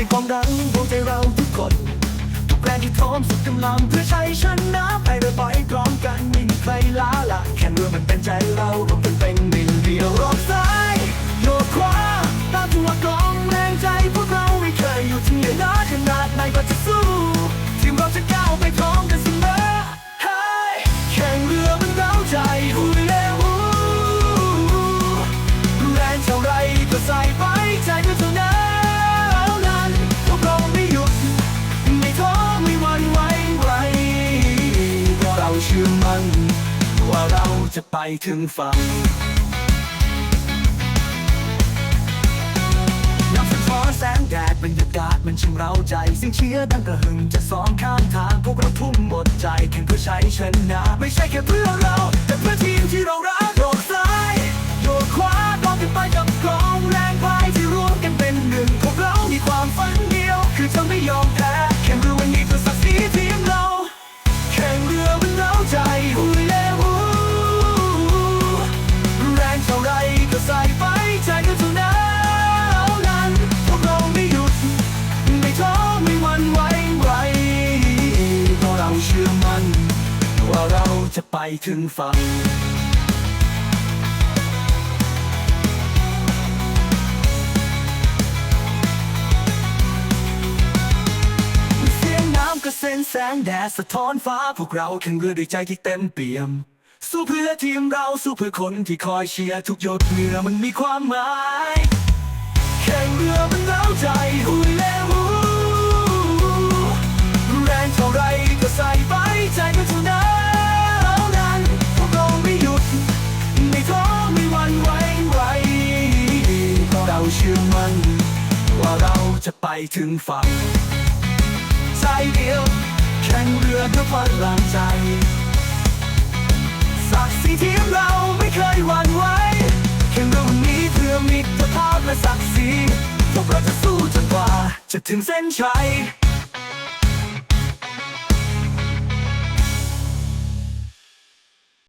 เป็นความดังดวงใจเราทุกคน ทุกแรงที่พร้อมสุดกำลังเพื่อใช้ชนะไปเรือไปพร้อมกันไม่มีใครล้าละแค่เมื่อมันเป็นใจเรา ชื่อมันว่าเราจะไปถึงฝั่งน้ำสะท้อนแสงแดดบรรยากาศมันช่างเราใจ สิ่งเชียร์ดังกระหึ่มจะสองข้างทางพวกเราทุ่มหมดใจแข่งเพื่อใช้ชนะ ไม่ใช่แค่เพื่อเราแต่เพื่อ จะไปถึงฝั่งเสียงน้ำกระเซ็นแสงแดดสะท้อนฟ้าพวกเราแข่งเรือด้วยใจที่เต็มเปี่ยม สู้เพื่อทีมเราสู้เพื่อคนที่คอยเชียร์ทุกหยดเหงื่อมันมีความหมาย แข่งเรือมันเล้าใจ ชื่อมันว่าเราจะไปถึงฝั่งใจเดียว แข่งเรือเพื่อพลังใจศักดิ์ศรีทีมเราไม่เคยหวั่นไหวแข่งเรือวันนี้เพื่อมิตรภาพและศักดิ์ศรีพวกเราจะสู้จนกว่าจะถึงเส้นชัย